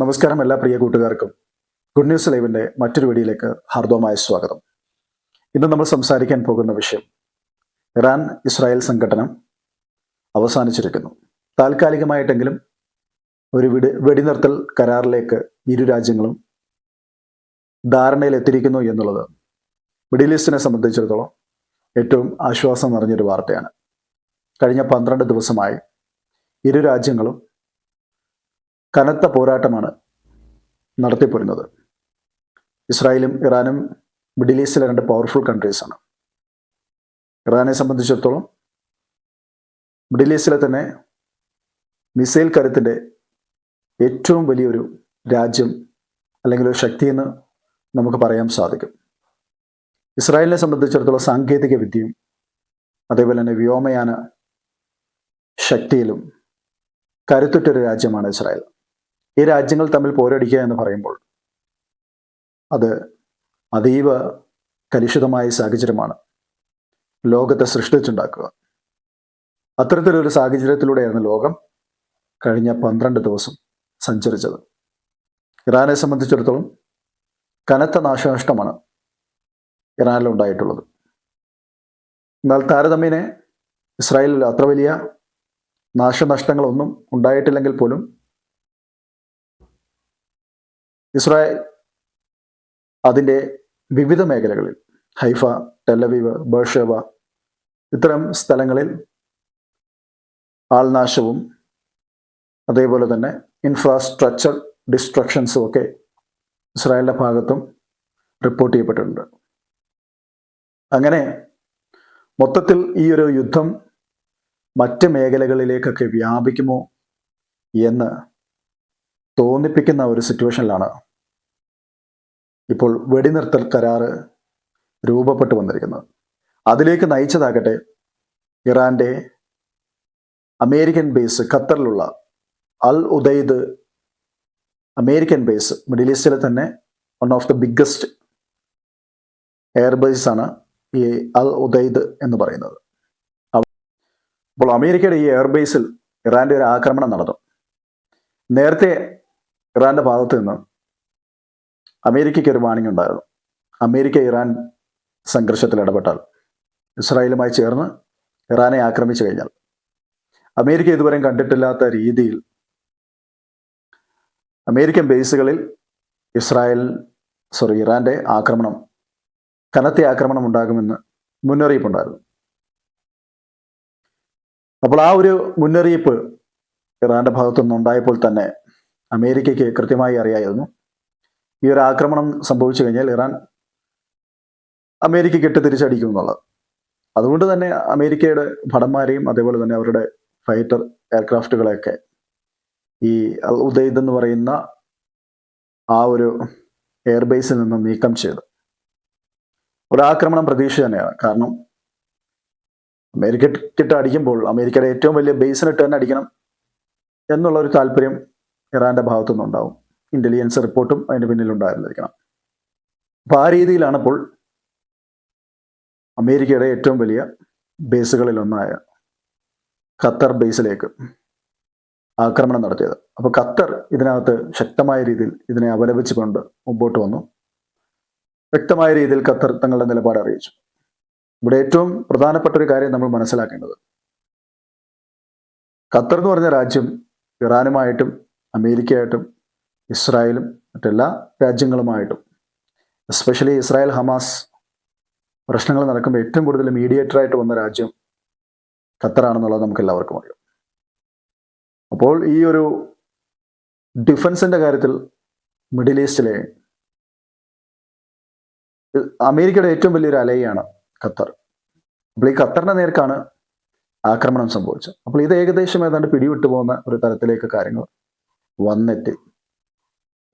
നമസ്കാരം എല്ലാ പ്രിയ കൂട്ടുകാർക്കും. ഗുഡ് ന്യൂസ് ലൈവിന്റെ മറ്റൊരു വീഡിയോയിലേക്ക് ഹാർദവമായ സ്വാഗതം. ഇന്ന് നമ്മൾ സംസാരിക്കാൻ പോകുന്ന വിഷയം ഇറാൻ ഇസ്രായേൽ സംഘടന അവസാനിച്ചിരിക്കുന്നു. താൽക്കാലികമായിട്ടെങ്കിലും ഒരു വെടി വെടിനിർത്തൽ കരാറിലേക്ക് ഇരു രാജ്യങ്ങളും ധാരണയിൽ എത്തിയിരിക്കുന്നു എന്നുള്ളത് മിഡിൽ ഈസ്റ്റിനെ സംബന്ധിച്ചിടത്തോളം ഏറ്റവും ആശ്വാസം നിറഞ്ഞൊരു വാർത്തയാണ്. കഴിഞ്ഞ പന്ത്രണ്ട് ദിവസമായി ഇരു രാജ്യങ്ങളും കനത്ത പോരാട്ടമാണ് നടത്തിപ്പോരുന്നത്. ഇസ്രായേലും ഇറാനും മിഡിൽ ഈസ്റ്റിലെ രണ്ട് പവർഫുൾ കൺട്രീസാണ് ഇറാനെ സംബന്ധിച്ചിടത്തോളം മിഡിൽ ഈസ്റ്റിലെ തന്നെ മിസൈൽ കരുത്തിന്റെ ഏറ്റവും വലിയൊരു രാജ്യം അല്ലെങ്കിൽ ഒരു ശക്തി എന്ന് നമുക്ക് പറയാൻ സാധിക്കും. ഇസ്രായേലിനെ സംബന്ധിച്ചിടത്തോളം സാങ്കേതിക വിദ്യയും അതേപോലെ തന്നെ വ്യോമയാന ശക്തിയിലും കരുത്തുറ്റൊരു രാജ്യമാണ് ഇസ്രായേൽ. ഈ രാജ്യങ്ങൾ തമ്മിൽ പോരടിക്കുക എന്ന് പറയുമ്പോൾ അത് അതീവ കലുഷിതമായ സാഹചര്യമാണ്. ലോകത്തെ സൃഷ്ടിച്ചുണ്ടാക്കുക. അത്തരത്തിലൊരു സാഹചര്യത്തിലൂടെയാണ് ലോകം കഴിഞ്ഞ പന്ത്രണ്ട് ദിവസം സഞ്ചരിച്ചത്. ഇറാനെ സംബന്ധിച്ചിടത്തോളം കനത്ത നാശനഷ്ടമാണ് ഇറാനിൽ ഉണ്ടായിട്ടുള്ളത്. എന്നാൽ താരതമ്യേന ഇസ്രായേലിൽ അത്ര വലിയ നാശനഷ്ടങ്ങളൊന്നും ഉണ്ടായിട്ടില്ലെങ്കിൽ പോലും ഇസ്രായേൽ അതിന്റെ വിവിധ മേഖലകളിൽ ഹൈഫ ടെലവീവ് ബേർഷേവ ഇത്തരം സ്ഥലങ്ങളിൽ ആൾനാശവും അതേപോലെ തന്നെ ഇൻഫ്രാസ്ട്രക്ചർ ഡിസ്ട്രക്ഷൻസും ഒക്കെ ഇസ്രായേലിന്റെ ഭാഗത്തും റിപ്പോർട്ട് ചെയ്യപ്പെട്ടിട്ടുണ്ട്. അങ്ങനെ മൊത്തത്തിൽ ഈ ഒരു യുദ്ധം മറ്റ് മേഖലകളിലേക്കൊക്കെ വ്യാപിക്കുമോ എന്ന് തോന്നിപ്പിക്കുന്ന ഒരു സിറ്റുവേഷനിലാണ് ഇപ്പോൾ വെടിനിർത്തൽ കരാറ് രൂപപ്പെട്ടു വന്നിരിക്കുന്നത്. അതിലേക്ക് നയിച്ചതാകട്ടെ ഇറാന്റെ American base ഖത്തറിലുള്ള Al Udeid American base middle ഈസ്റ്റിലെ തന്നെ one of the biggest airbase ആണ് ഈ അൽ ഉദൈദ് എന്ന് പറയുന്നത്. അപ്പോൾ അമേരിക്കയുടെ ഈ എയർബേസിൽ ഇറാന്റെ ഒരു ആക്രമണം നടന്നു. നേരത്തെ ഇറാന്റെ ഭാഗത്ത് നിന്ന് അമേരിക്കയ്ക്ക് ഒരു വാണിംഗ് ഉണ്ടായിരുന്നു. അമേരിക്ക ഇറാൻ സംഘർഷത്തിൽ ഇടപെട്ടാൽ ഇസ്രായേലുമായി ചേർന്ന് ഇറാനെ ആക്രമിച്ചു കഴിഞ്ഞാൽ. അമേരിക്ക ഇതുവരെയും കണ്ടിട്ടില്ലാത്ത രീതിയിൽ അമേരിക്കൻ ബേസുകളിൽ ഇസ്രായേൽ സോറി ഇറാന്റെ ആക്രമണം കനത്ത ആക്രമണം ഉണ്ടാകുമെന്ന് മുന്നറിയിപ്പുണ്ടായിരുന്നു. അപ്പോൾ ആ ഒരു മുന്നറിയിപ്പ് ഇറാന്റെ ഭാഗത്തുനിന്ന് ഉണ്ടായപ്പോൾ തന്നെ അമേരിക്കയ്ക്ക് കൃത്യമായി അറിയായിരുന്നു. ഈ ഒരു ആക്രമണം സംഭവിച്ചു കഴിഞ്ഞാൽ ഇറാൻ അമേരിക്കയ്ക്ക് ഇട്ട് തിരിച്ചടിക്കും എന്നുള്ളത്. അതുകൊണ്ട് തന്നെ അമേരിക്കയുടെ ഭടന്മാരെയും അതേപോലെ തന്നെ അവരുടെ ഫൈറ്റർ എയർക്രാഫ്റ്റുകളെയൊക്കെ ഈ അൽ ഉദയ്ദ് എന്ന് പറയുന്ന ആ ഒരു എയർബേസിൽ നിന്ന് നീക്കം ചെയ്തു. ഒരു ആക്രമണം പ്രതീക്ഷ തന്നെയാണ്. കാരണം അമേരിക്കക്കിട്ട് അടിക്കുമ്പോൾ അമേരിക്കയുടെ ഏറ്റവും വലിയ ബേസിനിട്ട് തന്നെ അടിക്കണം എന്നുള്ള ഒരു താല്പര്യം ഇറാന്റെ ഭാഗത്തുനിന്ന് ഉണ്ടാവും. ഇന്റലിജൻസ് റിപ്പോർട്ടും അതിന് പിന്നിൽ ഉണ്ടായിരുന്നിരിക്കണം അപ്പൊ ആ രീതിയിലാണ് ഇപ്പോൾ അമേരിക്കയുടെ ഏറ്റവും വലിയ ബേസുകളിൽ ഒന്നായ ഖത്തർ ബേസിലേക്ക് ആക്രമണം നടത്തിയത്. അപ്പൊ ഖത്തർ ഇതിനകത്ത് ശക്തമായ രീതിയിൽ ഇതിനെ അപലപിച്ചുകൊണ്ട് മുമ്പോട്ട് വന്നു. വ്യക്തമായ രീതിയിൽ ഖത്തർ തങ്ങളുടെ നിലപാട് അറിയിച്ചു. ഇവിടെ ഏറ്റവും പ്രധാനപ്പെട്ട ഒരു കാര്യം നമ്മൾ മനസ്സിലാക്കേണ്ടത്. ഖത്തർ എന്ന് പറഞ്ഞ രാജ്യം ഇറാനുമായിട്ടും അമേരിക്കയായിട്ടും ഇസ്രായേലും മറ്റെല്ലാ രാജ്യങ്ങളുമായിട്ടും എസ്പെഷ്യലി ഇസ്രായേൽ ഹമാസ് പ്രശ്നങ്ങൾ നടക്കുമ്പോൾ ഏറ്റവും കൂടുതൽ മീഡിയേറ്ററായിട്ട് വന്ന രാജ്യം ഖത്തറാണെന്നുള്ളത് നമുക്ക് എല്ലാവർക്കും അറിയാം. അപ്പോൾ ഈ ഒരു ഡിഫൻസിന്റെ കാര്യത്തിൽ മിഡിൽ ഈസ്റ്റിലെ അമേരിക്കയുടെ ഏറ്റവും വലിയൊരു അലയാണ് ഖത്തർ. അപ്പോൾ ഈ ഖത്തറിന്റെ നേർക്കാണ് ആക്രമണം സംഭവിച്ചത്. അപ്പോൾ ഇത് ഏകദേശം ഏതാണ്ട് പിടിവിട്ടു പോകുന്ന ഒരു തരത്തിലേക്ക് കാര്യങ്ങൾ വന്നെത്തി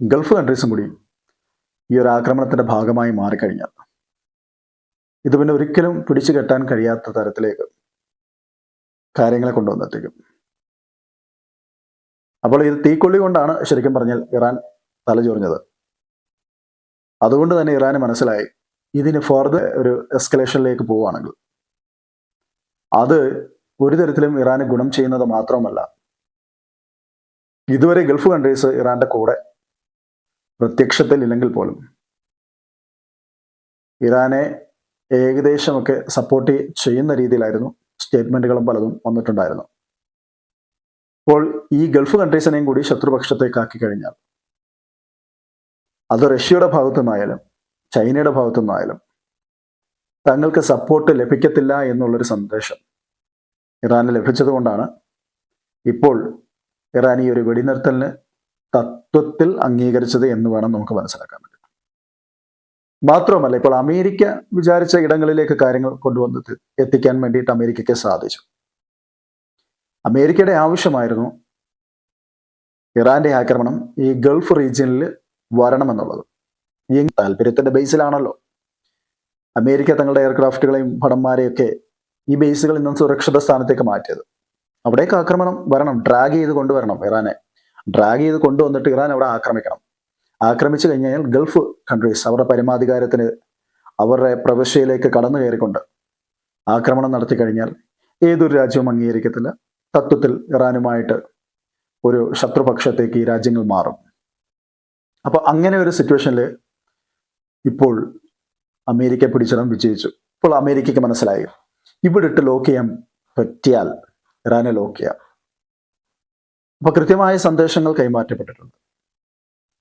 ഗൾഫ് കൺട്രീസും കൂടി ഈ ഒരു ആക്രമണത്തിന്റെ ഭാഗമായി മാറിക്കഴിഞ്ഞാൽ ഇത് പിന്നെ ഒരിക്കലും പിടിച്ചു കെട്ടാൻ കഴിയാത്ത തരത്തിലേക്ക് കാര്യങ്ങളെ കൊണ്ടുവന്നെത്തിക്കും. അപ്പോൾ ഇത് തീക്കൊള്ളി കൊണ്ടാണ് ശരിക്കും പറഞ്ഞാൽ ഇറാൻ തലചൊറിഞ്ഞത്. അതുകൊണ്ട് തന്നെ ഇറാന് മനസ്സിലായി ഇതിന് ഫോർദർ ഒരു എസ്കലേഷനിലേക്ക് പോവുകയാണെങ്കിൽ അത് ഒരു തരത്തിലും ഇറാന് ഗുണം ചെയ്യുന്നത് മാത്രമല്ല ഇതുവരെ ഗൾഫ് കൺട്രീസ് ഇറാന്റെ കൂടെ പ്രത്യക്ഷത്തിൽ ഇല്ലെങ്കിൽ പോലും ഇറാനെ ഏകദേശമൊക്കെ സപ്പോർട്ട് ചെയ്യുന്ന രീതിയിലായിരുന്നു സ്റ്റേറ്റ്മെന്റുകളും പലതും വന്നിട്ടുണ്ടായിരുന്നു അപ്പോൾ ഈ ഗൾഫ് കൺട്രീസിനെയും കൂടി ശത്രുപക്ഷത്തേക്കാക്കി കഴിഞ്ഞാൽ അത് റഷ്യയുടെ ഭാഗത്തു നിന്നായാലും ചൈനയുടെ ഭാഗത്തു നിന്നായാലും തങ്ങൾക്ക് സപ്പോർട്ട് ലഭിക്കത്തില്ല എന്നുള്ളൊരു സന്ദേശം ഇറാന് ലഭിച്ചതുകൊണ്ടാണ് ഇപ്പോൾ ഇറാൻ ഈ ഒരു വെടിനിർത്തലിന് തത്വത്തിൽ അംഗീകരിച്ചത് എന്ന് വേണം നമുക്ക് മനസ്സിലാക്കാൻ പറ്റും. മാത്രവുമല്ല ഇപ്പോൾ അമേരിക്ക വിചാരിച്ച ഇടങ്ങളിലേക്ക് കാര്യങ്ങൾ കൊണ്ടുവന്ന് എത്തിക്കാൻ വേണ്ടിയിട്ട് അമേരിക്കയ്ക്ക് സാധിച്ചു. അമേരിക്കയുടെ ആവശ്യമായിരുന്നു ഇറാന്റെ ആക്രമണം ഈ ഗൾഫ് റീജിയനിൽ വരണമെന്നുള്ളത്. ഈ താല്പര്യത്തിന്റെ ബേസിലാണല്ലോ. അമേരിക്ക തങ്ങളുടെ എയർക്രാഫ്റ്റുകളെയും ഭടന്മാരെയൊക്കെ ഈ ബേസുകളിൽ നിന്നും സുരക്ഷിത സ്ഥാനത്തേക്ക് മാറ്റിയത്. അവിടേക്ക് ആക്രമണം വരണം. ഡ്രാഗ് ചെയ്ത് കൊണ്ടുവരണം ഇറാനെ. ഡ്രാഗ് ചെയ്ത് കൊണ്ടുവന്നിട്ട് ഇറാൻ അവിടെ ആക്രമിക്കണം. ആക്രമിച്ചു കഴിഞ്ഞാൽ ഗൾഫ് കൺട്രീസ് അവരുടെ പരമാധികാരത്തിന് അവരുടെ പ്രവിശ്യയിലേക്ക് കടന്നു കയറിക്കൊണ്ട് ആക്രമണം നടത്തി കഴിഞ്ഞാൽ ഏതൊരു രാജ്യവും അംഗീകരിക്കത്തില്ല. തത്വത്തിൽ ഇറാനുമായിട്ട് ഒരു ശത്രുപക്ഷത്തേക്ക് ഈ രാജ്യങ്ങൾ മാറും. അപ്പൊ അങ്ങനെ ഒരു സിറ്റുവേഷനിൽ ഇപ്പോൾ അമേരിക്ക പിടിച്ചിടം വിജയിച്ചു. ഇപ്പോൾ അമേരിക്കയ്ക്ക് മനസ്സിലായി. ഇവിടെ ഇട്ട് ലോക്ക് ചെയ്യാൻ പറ്റിയാൽ ഇറാനെ അപ്പോൾ കൃത്യമായ സന്ദേശങ്ങൾ കൈമാറ്റപ്പെട്ടിട്ടുണ്ട്.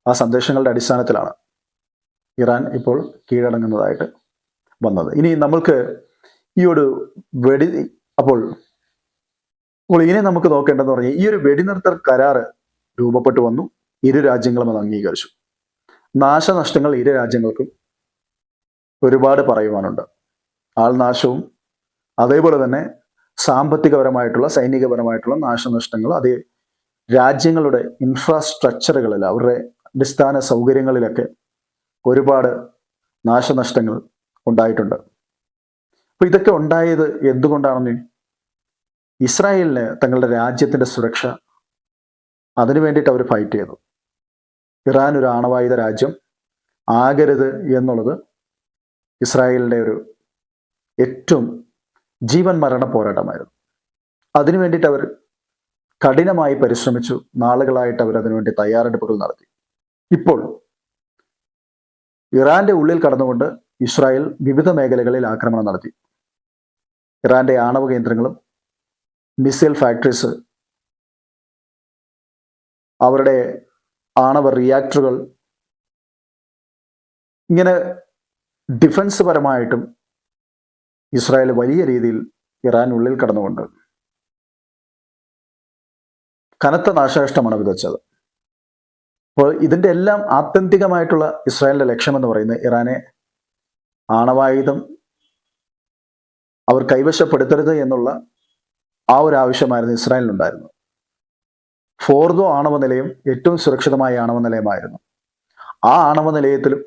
ആ സന്ദേശങ്ങളുടെ അടിസ്ഥാനത്തിലാണ് ഇറാൻ ഇപ്പോൾ കീഴടങ്ങുന്നതായിട്ട് വന്നത്. ഇനി നമ്മൾക്ക് ഈ ഒരു വെടി അപ്പോൾ അപ്പോൾ ഇനി നമുക്ക് നോക്കേണ്ടതെന്ന് പറഞ്ഞാൽ ഈ ഒരു വെടിനിർത്തൽ കരാറ് രൂപപ്പെട്ടു വന്നു. ഇരു രാജ്യങ്ങളും അത് അംഗീകരിച്ചു. നാശനഷ്ടങ്ങൾ ഇരു രാജ്യങ്ങൾക്കും ഒരുപാട് പറയുവാനുണ്ട്. ആൾനാശവും അതേപോലെ തന്നെ സാമ്പത്തികപരമായിട്ടുള്ള സൈനികപരമായിട്ടുള്ള നാശനഷ്ടങ്ങൾ അതേ രാജ്യങ്ങളുടെ ഇൻഫ്രാസ്ട്രക്ചറുകളിൽ അവരുടെ അടിസ്ഥാന സൗകര്യങ്ങളിലൊക്കെ ഒരുപാട് നാശനഷ്ടങ്ങൾ ഉണ്ടായിട്ടുണ്ട്. അപ്പൊ ഇതൊക്കെ ഉണ്ടായത് എന്തുകൊണ്ടാണെന്ന് ഇസ്രായേലിന് തങ്ങളുടെ രാജ്യത്തിന്റെ സുരക്ഷ അതിനു വേണ്ടിയിട്ട് അവർ ഫൈറ്റ് ചെയ്തു. ഇറാൻ ഒരു ആണവായുധ രാജ്യം ആകരുത് എന്നുള്ളത് ഇസ്രായേലിന്റെ ഒരു ഏറ്റവും ജീവൻ മരണ പോരാട്ടമായിരുന്നു. അതിനു വേണ്ടിയിട്ട് അവർ കഠിനമായി പരിശ്രമിച്ചു. നാളുകളായിട്ട് അവർ അതിനുവേണ്ടി തയ്യാറെടുപ്പുകൾ നടത്തി. ഇപ്പോൾ ഇറാന്റെ ഉള്ളിൽ കടന്നുകൊണ്ട് ഇസ്രായേൽ വിവിധ മേഖലകളിൽ ആക്രമണം നടത്തി. ഇറാന്റെ ആണവ കേന്ദ്രങ്ങളും മിസൈൽ ഫാക്ടറീസ് അവരുടെ ആണവ റിയാക്ടറുകൾ ഇങ്ങനെ ഡിഫൻസ് പരമായിട്ടും ഇസ്രായേൽ വലിയ രീതിയിൽ ഇറാനുള്ളിൽ കടന്നുകൊണ്ട് കനത്ത നാശനഷ്ടമാണ് വിതച്ചത്. അപ്പോൾ ഇതിന്റെ എല്ലാം ആത്യന്തികമായിട്ടുള്ള ഇസ്രായേലിന്റെ ലക്ഷ്യമെന്ന് പറയുന്നത് ഇറാനെ ആണവായുധം അവർ കൈവശപ്പെടുത്തരുത് എന്നുള്ള ആ ഒരു ആവശ്യമായിരുന്നു ഇസ്രായേലിനുണ്ടായിരുന്നത്. ഫോർദോ ആണവ നിലയം ഏറ്റവും സുരക്ഷിതമായ ആണവ നിലയമായിരുന്നു ആ ആണവ നിലയത്തിലും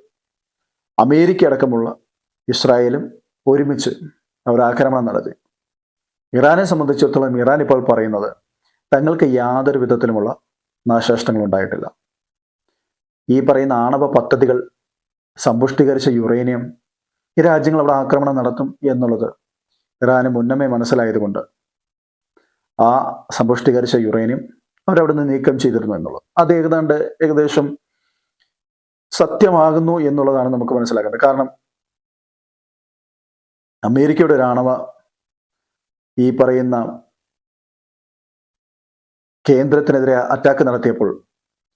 അമേരിക്ക അടക്കമുള്ള ഇസ്രായേലും ഒരുമിച്ച് അവർ ആക്രമണം നടത്തി. ഇറാനെ സംബന്ധിച്ചിടത്തോളം ഇറാൻ ഇപ്പോൾ പറയുന്നത് തങ്ങൾക്ക് യാതൊരു വിധത്തിലുമുള്ള നാശനഷ്ടങ്ങൾ ഉണ്ടായിട്ടില്ല. ഈ പറയുന്ന ആണവ പദ്ധതികൾ സമ്പുഷ്ടീകരിച്ച യുറേനിയം ഈ രാജ്യങ്ങൾ അവിടെ ആക്രമണം നടത്തും എന്നുള്ളത് ഇറാന് മുന്നമേ മനസ്സിലായതുകൊണ്ട് ആ സമ്പുഷ്ടീകരിച്ച യുറേനിയം അവരവിടെ നിന്ന് നീക്കം ചെയ്തിരുന്നു എന്നുള്ളത്. അത് ഏതാണ്ട് ഏകദേശം സത്യമാകുന്നു എന്നുള്ളതാണ് നമുക്ക് മനസ്സിലാക്കേണ്ടത്. കാരണം അമേരിക്കയുടെ ഒരു ആണവ ഈ പറയുന്ന കേന്ദ്രത്തിനെതിരെ അറ്റാക്ക് നടത്തിയപ്പോൾ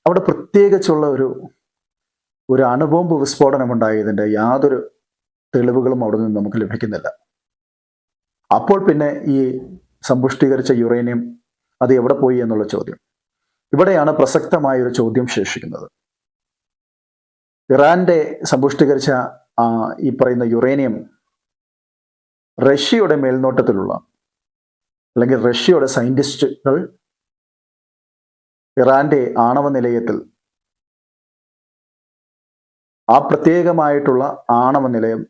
അവിടെ പ്രത്യേകിച്ചുള്ള ഒരു ഒരു അണുബോംബ് വിസ്ഫോടനം ഉണ്ടായതിന്റെ യാതൊരു തെളിവുകളും അവിടെ നിന്ന് നമുക്ക് ലഭിക്കുന്നില്ല. അപ്പോൾ പിന്നെ ഈ സമ്പുഷ്ടീകരിച്ച യുറേനിയം അത് എവിടെ പോയി എന്നുള്ള ചോദ്യം. ഇവിടെയാണ് പ്രസക്തമായ ഒരു ചോദ്യം ശേഷിക്കുന്നത്. ഇറാന്റെ സമ്പുഷ്ടീകരിച്ച ഈ പറയുന്ന യുറേനിയം റഷ്യയുടെ മേൽനോട്ടത്തിലുള്ള അല്ലെങ്കിൽ റഷ്യയുടെ സയന്റിസ്റ്റുകൾ ഇറാന്റെ ആണവ നിലയത്തിൽ ആ പ്രത്യേകമായിട്ടുള്ള ആണവ നിലയം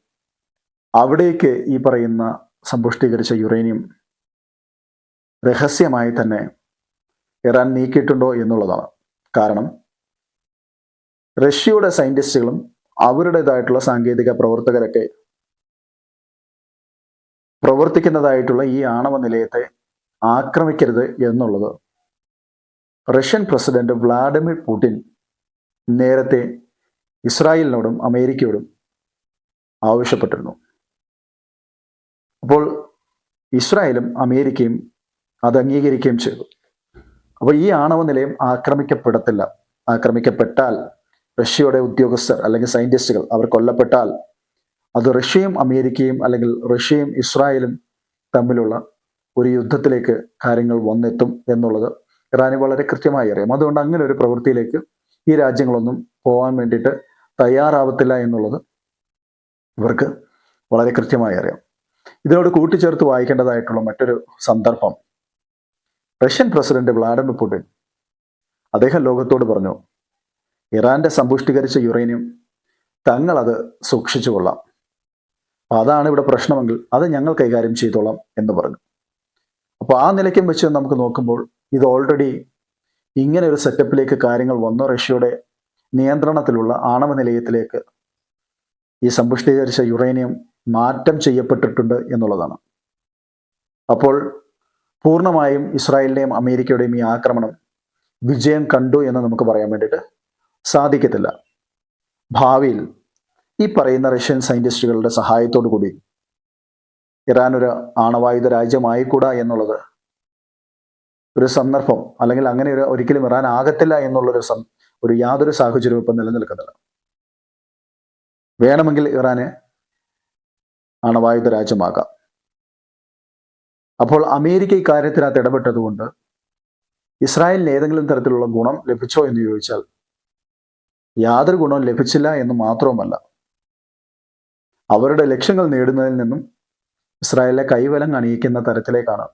അവിടേക്ക് ഈ പറയുന്ന സമ്പുഷ്ടീകരിച്ച യുറേനിയം രഹസ്യമായി തന്നെ ഇറാൻ നീക്കിയിട്ടുണ്ടോ എന്നുള്ളതാണ്. കാരണം റഷ്യയുടെ സയന്റിസ്റ്റുകളും അവരുടേതായിട്ടുള്ള സാങ്കേതിക പ്രവർത്തകരൊക്കെ പ്രവർത്തിക്കുന്നതായിട്ടുള്ള ഈ ആണവ നിലയത്തെ ആക്രമിക്കരുത് എന്നുള്ളത്. റഷ്യൻ പ്രസിഡന്റ് വ്ളാഡിമിർ പുടിൻ നേരത്തെ ഇസ്രായേലിനോടും അമേരിക്കയോടും ആവശ്യപ്പെട്ടിരുന്നു. അപ്പോൾ ഇസ്രായേലും അമേരിക്കയും അത് അംഗീകരിക്കുകയും ചെയ്തു. അപ്പോൾ ഈ ആണവ നിലയം ആക്രമിക്കപ്പെടത്തില്ല. ആക്രമിക്കപ്പെട്ടാൽ റഷ്യയുടെ ഉദ്യോഗസ്ഥർ അല്ലെങ്കിൽ സയന്റിസ്റ്റുകൾ അവർ കൊല്ലപ്പെട്ടാൽ അത് റഷ്യയും അമേരിക്കയും അല്ലെങ്കിൽ റഷ്യയും ഇസ്രായേലും തമ്മിലുള്ള ഒരു യുദ്ധത്തിലേക്ക് കാര്യങ്ങൾ വന്നെത്തും എന്നുള്ളത് ഇറാന് വളരെ കൃത്യമായി അറിയാം. അതുകൊണ്ട് അങ്ങനെ ഒരു പ്രവൃത്തിയിലേക്ക് ഈ രാജ്യങ്ങളൊന്നും പോകാൻ വേണ്ടിയിട്ട് തയ്യാറാവത്തില്ല എന്നുള്ളത് ഇവർക്ക് വളരെ കൃത്യമായി അറിയാം. ഇതിനോട് കൂട്ടിച്ചേർത്ത് വായിക്കേണ്ടതായിട്ടുള്ള മറ്റൊരു സന്ദർഭം. റഷ്യൻ പ്രസിഡന്റ് വ്ളാഡിമിർ പുടിൻ അദ്ദേഹം ലോകത്തോട് പറഞ്ഞു ഇറാന്റെ സമ്പുഷ്ടീകരിച്ച യുറേനിയം തങ്ങളത് സൂക്ഷിച്ചു കൊള്ളാം. അതാണ് ഇവിടെ പ്രശ്നമെങ്കിൽ അത് ഞങ്ങൾ കൈകാര്യം ചെയ്തോളാം എന്ന് പറഞ്ഞു. അപ്പോൾ ആ നിലയ്ക്കും വെച്ച് നമുക്ക് നോക്കുമ്പോൾ ഇത് ഓൾറെഡി ഇങ്ങനെ ഒരു സെറ്റപ്പിലേക്ക് കാര്യങ്ങൾ വന്നു. റഷ്യയുടെ നിയന്ത്രണത്തിലുള്ള ആണവ നിലയത്തിലേക്ക് ഈ സമ്പുഷ്ടീകരിച്ച യുറേനിയം മാറ്റം ചെയ്യപ്പെട്ടിട്ടുണ്ട് എന്നുള്ളതാണ്. അപ്പോൾ പൂർണമായും ഇസ്രായേലിന്റെയും അമേരിക്കയുടെയും ഈ ആക്രമണം വിജയം കണ്ടു എന്ന് നമുക്ക് പറയാൻ വേണ്ടിയിട്ട് സാധിക്കത്തില്ല. ഭാവിയിൽ ഈ പറയുന്ന റഷ്യൻ സയന്റിസ്റ്റുകളുടെ സഹായത്തോടു കൂടി ഇറാൻ ഒരു ആണവായുധ രാജ്യമായിക്കൂടാ എന്നുള്ളത് ഒരു സന്ദർഭം അല്ലെങ്കിൽ അങ്ങനെ ഒരു ഒരിക്കലും ഇറാൻ ആകത്തില്ല എന്നുള്ളൊരു സം ഒരു യാതൊരു സാഹചര്യവും ഇപ്പം നിലനിൽക്കുന്നില്ല. വേണമെങ്കിൽ ഇറാന് ആണവായുധ രാജ്യമാകാം. അപ്പോൾ അമേരിക്ക ഇക്കാര്യത്തിനകത്ത് ഇടപെട്ടതുകൊണ്ട് ഇസ്രായേലിന് ഏതെങ്കിലും തരത്തിലുള്ള ഗുണം ലഭിച്ചോ എന്ന് ചോദിച്ചാൽ യാതൊരു ഗുണവും ലഭിച്ചില്ല എന്ന് മാത്രവുമല്ല. അവരുടെ ലക്ഷ്യങ്ങൾ നേടുന്നതിൽ നിന്നും ഇസ്രായേലിലെ കൈവലം അണിയിക്കുന്ന തരത്തിലേക്കാണ്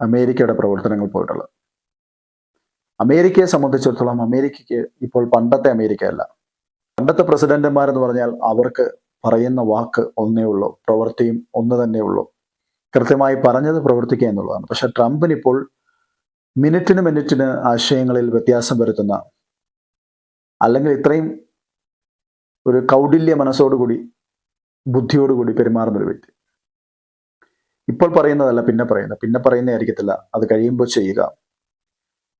അമേരിക്കയുടെ പ്രവർത്തനങ്ങൾ പോയിട്ടുള്ളത്. അമേരിക്കയെ സംബന്ധിച്ചിടത്തോളം അമേരിക്കയ്ക്ക് ഇപ്പോൾ പണ്ടത്തെ അമേരിക്കയല്ല പണ്ടത്തെ പ്രസിഡന്റുമാരെന്ന് പറഞ്ഞാൽ അവർക്ക് പറയുന്ന വാക്ക് ഒന്നേ ഉള്ളൂ പ്രവൃത്തിയും ഒന്ന് തന്നെ ഉള്ളൂ. കൃത്യമായി പറഞ്ഞത് പ്രവർത്തിക്കുക എന്നുള്ളതാണ്. പക്ഷെ ട്രംപിന് ഇപ്പോൾ മിനിറ്റിന് മിനിറ്റിന് ആശയങ്ങളിൽ വ്യത്യാസം വരുത്തുന്ന അല്ലെങ്കിൽ ഇത്രയും ഒരു കൗടില്യ മനസ്സോടുകൂടി ബുദ്ധിയോടുകൂടി പെരുമാറുന്ന ഒരു വ്യക്തി. ഇപ്പോൾ പറയുന്നതല്ല പിന്നെ പറയുന്നത്. പിന്നെ പറയുന്നതായിരിക്കത്തില്ല. അത് കഴിയുമ്പോൾ ചെയ്യുക.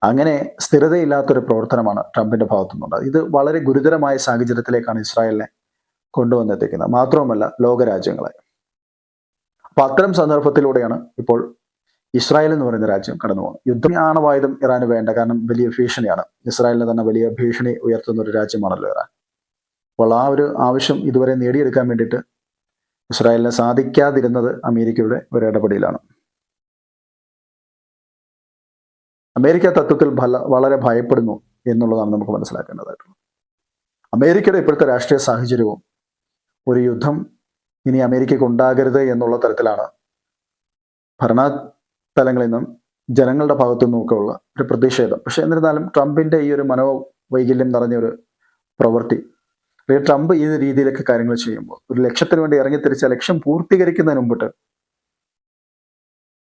അങ്ങനെ സ്ഥിരതയില്ലാത്തൊരു പ്രവർത്തനമാണ് ട്രംപിന്റെ ഭാഗത്തു നിന്നുള്ളത് ഇത് വളരെ ഗുരുതരമായ സാഹചര്യത്തിലേക്കാണ് ഇസ്രായേലിനെ കൊണ്ടുവന്നെത്തിക്കുന്നത്. മാത്രവുമല്ല ലോകരാജ്യങ്ങളെ. അപ്പൊ അത്തരം സന്ദർഭത്തിലൂടെയാണ് ഇപ്പോൾ ഇസ്രായേൽ എന്ന് പറയുന്ന രാജ്യം കടന്നു പോകുന്നത്. യുദ്ധം ആണവായുധം ഇറാന് വേണ്ട. കാരണം വലിയ ഭീഷണിയാണ്. ഇസ്രായേലിന് തന്നെ വലിയ ഭീഷണി ഉയർത്തുന്ന ഒരു രാജ്യമാണല്ലോ ഇറാൻ. അപ്പോൾ ആ ഒരു ആവശ്യം ഇതുവരെ നേടിയെടുക്കാൻ വേണ്ടിയിട്ട് ഇസ്രായേലിന് സാധിക്കാതിരുന്നത് അമേരിക്കയുടെ ഒരു ഇടപെടലാണ് അമേരിക്ക തത്വത്തിൽ ഫല വളരെ ഭയപ്പെടുന്നു എന്നുള്ളതാണ് നമുക്ക് മനസ്സിലാക്കേണ്ടതായിട്ടുള്ളത്. അമേരിക്കയുടെ ഇപ്പോഴത്തെ രാഷ്ട്രീയ സാഹചര്യവും ഒരു യുദ്ധം ഇനി അമേരിക്കയ്ക്ക് ഉണ്ടാകരുത് എന്നുള്ള തരത്തിലാണ് ഭരണ തലങ്ങളിൽ നിന്നും ജനങ്ങളുടെ ഭാഗത്തു നിന്നുമൊക്കെ ഉള്ള ഒരു പ്രതിഷേധം. പക്ഷെ എന്നിരുന്നാലും ട്രംപിന്റെ ഈ ഒരു മനോവൈകല്യം നിറഞ്ഞ ഒരു പ്രവൃത്തി ട്രംപ് ഈ രീതിയിലൊക്കെ കാര്യങ്ങൾ ചെയ്യുമ്പോൾ ഒരു ലക്ഷ്യത്തിന് വേണ്ടി ഇറങ്ങിത്തിരിച്ച ലക്ഷ്യം പൂർത്തീകരിക്കുന്നതിന് മുമ്പിട്ട്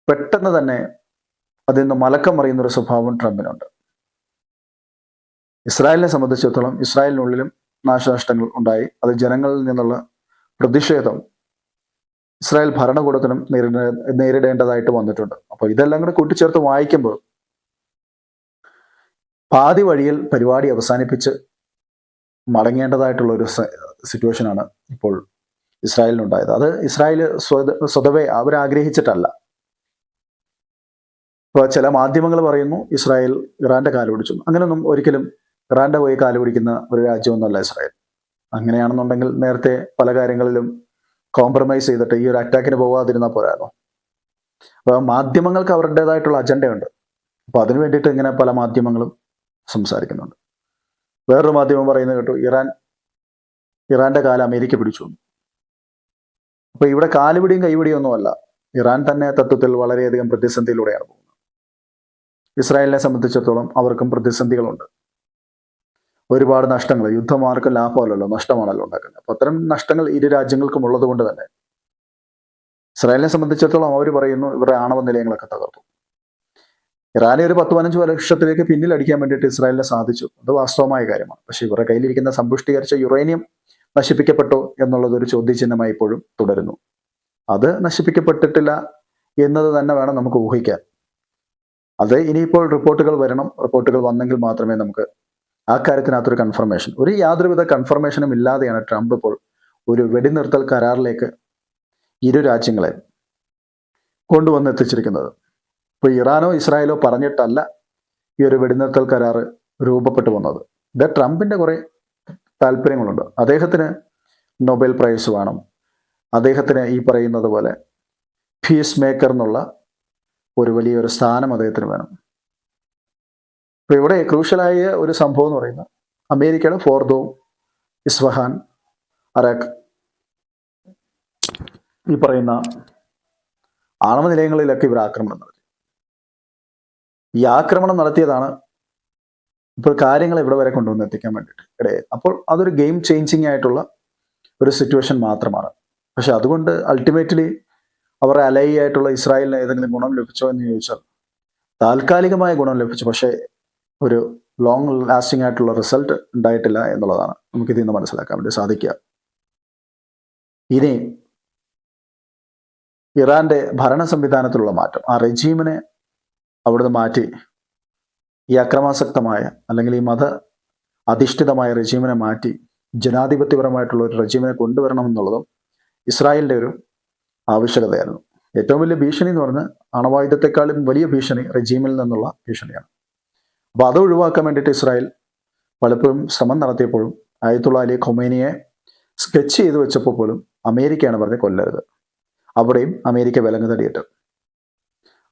പെട്ടെന്ന് തന്നെ അതിൽ നിന്ന് മലക്കം അറിയുന്ന ഒരു സ്വഭാവം ട്രംപിനുണ്ട്. ഇസ്രായേലിനെ സംബന്ധിച്ചിടത്തോളം ഇസ്രായേലിനുള്ളിലും നാശനഷ്ടങ്ങൾ ഉണ്ടായി. അത് ജനങ്ങളിൽ നിന്നുള്ള പ്രതിഷേധം ഇസ്രായേൽ ഭരണകൂടത്തിനും നേരിട നേരിടേണ്ടതായിട്ട് വന്നിട്ടുണ്ട്. അപ്പോൾ ഇതെല്ലാം കൂടെ കൂട്ടിച്ചേർത്ത് വായിക്കുമ്പോൾ പാതി വഴിയിൽ പരിപാടി അവസാനിപ്പിച്ച് മടങ്ങേണ്ടതായിട്ടുള്ള ഒരു സിറ്റുവേഷനാണ് ഇപ്പോൾ ഇസ്രായേലിനുണ്ടായത്. അത് ഇസ്രായേൽ സ്വത സ്വതവേ അവരാഗ്രഹിച്ചിട്ടല്ല. ഇപ്പോൾ ചില മാധ്യമങ്ങൾ പറയുന്നു ഇസ്രായേൽ ഇറാന്റെ കാൽ പിടിച്ചു. അങ്ങനെയൊന്നും ഒരിക്കലും ഇറാന്റെ പോയി കാൽ പിടിക്കുന്ന ഒരു രാജ്യമൊന്നുമല്ല ഇസ്രായേൽ. അങ്ങനെയാണെന്നുണ്ടെങ്കിൽ നേരത്തെ പല കാര്യങ്ങളിലും കോംപ്രമൈസ് ചെയ്തിട്ട് ഈ ഒരു അറ്റാക്കിന് പോകാതിരുന്നാൽ പോരായിരുന്നു. അപ്പോൾ മാധ്യമങ്ങൾക്ക് അവരുടേതായിട്ടുള്ള അജണ്ടയുണ്ട് അപ്പോൾ അതിനു വേണ്ടിയിട്ട് ഇങ്ങനെ പല മാധ്യമങ്ങളും സംസാരിക്കുന്നുണ്ട്. വേറൊരു മാധ്യമം പറയുന്നത് കേട്ടു ഇറാൻ ഇറാന്റെ കാല അമേരിക്ക പിടിച്ചു അപ്പൊ ഇവിടെ കാലുപിടിയും കൈപിടിയും ഒന്നുമല്ല. ഇറാൻ തന്നെ തത്വത്തിൽ വളരെയധികം പ്രതിസന്ധിയിലൂടെയാണ് പോകുന്നത്. ഇസ്രായേലിനെ സംബന്ധിച്ചിടത്തോളം അവർക്കും പ്രതിസന്ധികളുണ്ട്. ഒരുപാട് നഷ്ടങ്ങൾ യുദ്ധമാർക്കും ലാഭമല്ലല്ലോ നഷ്ടമാണല്ലോ ഉണ്ടാക്കുന്നത്. അപ്പൊ അത്തരം നഷ്ടങ്ങൾ ഇരു രാജ്യങ്ങൾക്കും ഉള്ളത് കൊണ്ട് തന്നെ. ഇസ്രായേലിനെ സംബന്ധിച്ചിടത്തോളം അവർ പറയുന്നു ഇവരുടെ ആണവ നിലയങ്ങളൊക്കെ തകർത്തു. ഇറാനെ ഒരു പത്ത് പതിനഞ്ച് ലക്ഷത്തിലേക്ക് പിന്നിൽ അടിക്കാൻ വേണ്ടിയിട്ട് ഇസ്രായേലിന് സാധിച്ചു. അത് വാസ്തവമായ കാര്യമാണ്. പക്ഷേ ഇവരുടെ കയ്യിലിരിക്കുന്ന സമ്പുഷ്ടീകരിച്ച യുറേനിയം നശിപ്പിക്കപ്പെട്ടു എന്നുള്ളത് ഒരു ചോദ്യചിഹ്നമായി ഇപ്പോഴും തുടരുന്നു. അത് നശിപ്പിക്കപ്പെട്ടിട്ടില്ല എന്നത് തന്നെ വേണം നമുക്ക് ഊഹിക്കാൻ. അത് ഇനിയിപ്പോൾ റിപ്പോർട്ടുകൾ വരണം. റിപ്പോർട്ടുകൾ വന്നെങ്കിൽ മാത്രമേ നമുക്ക് ആ കാര്യത്തിനകത്തൊരു കൺഫർമേഷൻ ഒരു യാതൊരുവിധ കൺഫർമേഷനും ഇല്ലാതെയാണ് ട്രംപ് ഇപ്പോൾ ഒരു വെടിനിർത്തൽ കരാറിലേക്ക് ഇരു രാജ്യങ്ങളെ കൊണ്ടുവന്ന് എത്തിച്ചിരിക്കുന്നത് ഇപ്പോൾ ഇറാനോ ഇസ്രായേലോ പറഞ്ഞിട്ടല്ല ഈ ഒരു വെടിനിർത്തൽ കരാർ രൂപപ്പെട്ടു വന്നത്. ഇത് ട്രംപിന്റെ കുറെ താല്പര്യങ്ങളുണ്ട്. അദ്ദേഹത്തിന് നൊബേൽ പ്രൈസ് വേണം. അദ്ദേഹത്തിന് ഈ പറയുന്നത് പോലെ ഫീസ് മേക്കർ എന്നുള്ള ഒരു വലിയൊരു സ്ഥാനം അദ്ദേഹത്തിന് വേണം. ഇപ്പൊ ഇവിടെ ക്രൂഷ്യലായ ഒരു സംഭവം എന്ന് പറയുന്നത് അമേരിക്കയുടെ ഫോർദോ ഇസ്വഹാൻ അറാഖ് ഈ പറയുന്ന ആണവ നിലയങ്ങളിലൊക്കെ ഇവർ ആക്രമണം നടത്തി. ഈ ആക്രമണം നടത്തിയതാണ് ഇപ്പോൾ കാര്യങ്ങൾ ഇവിടെ വരെ കൊണ്ടുവന്ന് എത്തിക്കാൻ വേണ്ടിയിട്ട്. ഇടയെ അപ്പോൾ അതൊരു ഗെയിം ചേഞ്ചിങ് ആയിട്ടുള്ള ഒരു സിറ്റുവേഷൻ മാത്രമാണ്. പക്ഷെ അതുകൊണ്ട് അൾട്ടിമേറ്റ്ലി അവരുടെ അലൈ ആയിട്ടുള്ള ഇസ്രായേലിന് ഏതെങ്കിലും ഗുണം ലഭിച്ചോ എന്ന് ചോദിച്ചാൽ താൽക്കാലികമായ ഗുണം ലഭിച്ചു. പക്ഷേ ഒരു ലോങ് ലാസ്റ്റിംഗ് ആയിട്ടുള്ള റിസൾട്ട് ഉണ്ടായിട്ടില്ല എന്നുള്ളതാണ്. നമുക്ക് ഇതിൽ നിന്ന് മനസ്സിലാക്കാൻ വേണ്ടി സാധിക്കുക. ഇനി ഇറാന്റെ ഭരണ സംവിധാനത്തിലുള്ള മാറ്റം. ആ റെജീമിനെ അവിടുന്ന് മാറ്റി ഈ അക്രമാസക്തമായ അല്ലെങ്കിൽ ഈ മത അധിഷ്ഠിതമായ റെജീമിനെ മാറ്റി ജനാധിപത്യപരമായിട്ടുള്ള ഒരു റെജീമിനെ കൊണ്ടുവരണം എന്നുള്ളതും ഇസ്രായേലിന്റെ ഒരു ആവശ്യകതയായിരുന്നു. ഏറ്റവും വലിയ ഭീഷണി എന്ന് പറഞ്ഞ് അണവായുധത്തെക്കാളും വലിയ ഭീഷണി റെജീമിൽ നിന്നുള്ള ഭീഷണിയാണ്. അപ്പോൾ അത് ഒഴിവാക്കാൻ വേണ്ടിയിട്ട് ഇസ്രായേൽ പലപ്പോഴും ശ്രമം നടത്തിയപ്പോഴും ആയത്തുള്ള അലി ഖൊമേനിയെ സ്കെച്ച് ചെയ്ത് വെച്ചപ്പോൾ പോലും അമേരിക്കയാണ് പറഞ്ഞ് കൊല്ലരുത്. അവിടെയും അമേരിക്ക വിലങ്ങ് തടിയിട്ട്.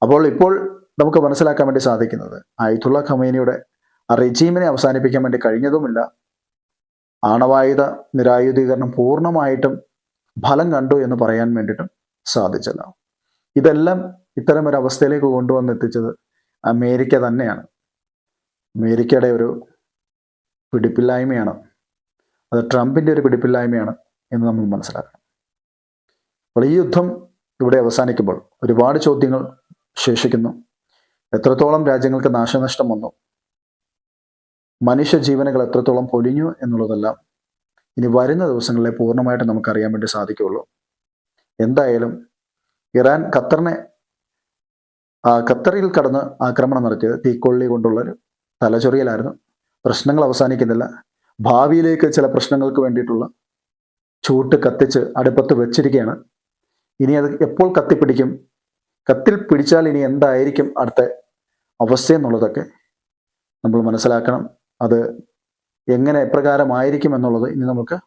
അപ്പോൾ ഇപ്പോൾ നമുക്ക് മനസ്സിലാക്കാൻ വേണ്ടി സാധിക്കുന്നത്. ആയിത്തുള്ള ഖമേനിയുടെ ആ റെജീമിനെ അവസാനിപ്പിക്കാൻ വേണ്ടി കഴിഞ്ഞതുമില്ല. ആണവായുധ നിരായുധീകരണം പൂർണമായിട്ടും ഫലം കണ്ടു എന്ന് പറയാൻ വേണ്ടിയിട്ടും സാധിച്ചില്ല. ഇതെല്ലാം ഇത്തരം ഒരു അവസ്ഥയിലേക്ക് കൊണ്ടുവന്നെത്തിച്ചത് അമേരിക്ക തന്നെയാണ്. അമേരിക്കയുടെ ഒരു പിടിപ്പില്ലായ്മയാണ്. അത് ട്രംപിന്റെ ഒരു പിടിപ്പില്ലായ്മയാണ് എന്ന് നമ്മൾ മനസ്സിലാക്കണം. അപ്പോൾ ഈ യുദ്ധം ഇവിടെ അവസാനിക്കുമ്പോൾ ഒരുപാട് ചോദ്യങ്ങൾ ശേഷിക്കുന്നു. എത്രത്തോളം രാജ്യങ്ങൾക്ക് നാശനഷ്ടം വന്നു? മനുഷ്യ ജീവനുകൾ എത്രത്തോളം പൊലിഞ്ഞു എന്നുള്ളതെല്ലാം ഇനി വരുന്ന ദിവസങ്ങളിലെ പൂർണമായിട്ട് നമുക്ക് അറിയാൻ വേണ്ടി സാധിക്കുകയുള്ളൂ. എന്തായാലും ഇറാൻ ഖത്തറിനെ ഖത്തറിൽ കടന്ന് ആക്രമണം നടത്തിയത് തീക്കൊള്ളി കൊണ്ടുള്ളൊരു തലചൊറിയലായിരുന്നു. പ്രശ്നങ്ങൾ അവസാനിക്കുന്നില്ല. ഭാവിയിലേക്ക് ചില പ്രശ്നങ്ങൾക്ക് വേണ്ടിയിട്ടുള്ള ചൂട്ട് കത്തിച്ച് അടുപ്പത്ത് വെച്ചിരിക്കുകയാണ്. ഇനി അത് എപ്പോൾ കത്തിപ്പിടിക്കും? കത്തിൽ പിടിച്ചാൽ ഇനി എന്തായിരിക്കും അടുത്ത അവസ്ഥ എന്നുള്ളതൊക്കെ നമ്മൾ മനസ്സിലാക്കണം. അത് എങ്ങനെ എപ്രകാരമായിരിക്കും എന്നുള്ളത് ഇനി നമുക്ക്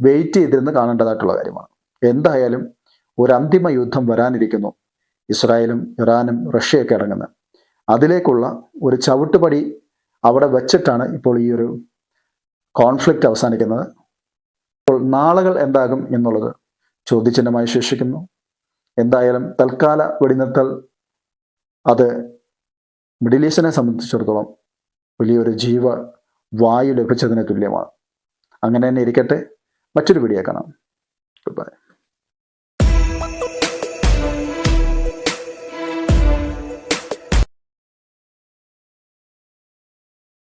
വെയിറ്റ് ചെയ്തിരുന്ന് കാണേണ്ടതായിട്ടുള്ള കാര്യമാണ്. എന്തായാലും ഒരു അന്തിമ യുദ്ധം വരാനിരിക്കുന്നു. ഇസ്രായേലും ഇറാനും റഷ്യയൊക്കെ ഇറങ്ങുന്നത് അതിലേക്കുള്ള ഒരു ചവിട്ടുപടി അവിടെ വെച്ചിട്ടാണ് ഇപ്പോൾ ഈ ഒരു കോൺഫ്ലിക്റ്റ് അവസാനിക്കുന്നത്. അപ്പോൾ നാളുകൾ എന്താകും എന്നുള്ളത് ചോദ്യചിഹ്നമായി ശേഷിക്കുന്നു എന്തായാലും തൽക്കാല വെടിനിർത്തൽ അത് മിഡിൽ ഈസ്റ്റിനെ സംബന്ധിച്ചിടത്തോളം വലിയൊരു ജീവ വായു ലഭിച്ചതിന് തുല്യമാണ്. അങ്ങനെ തന്നെ ഇരിക്കട്ടെ. മറ്റൊരു വീഡിയോ കാണാം. Good bye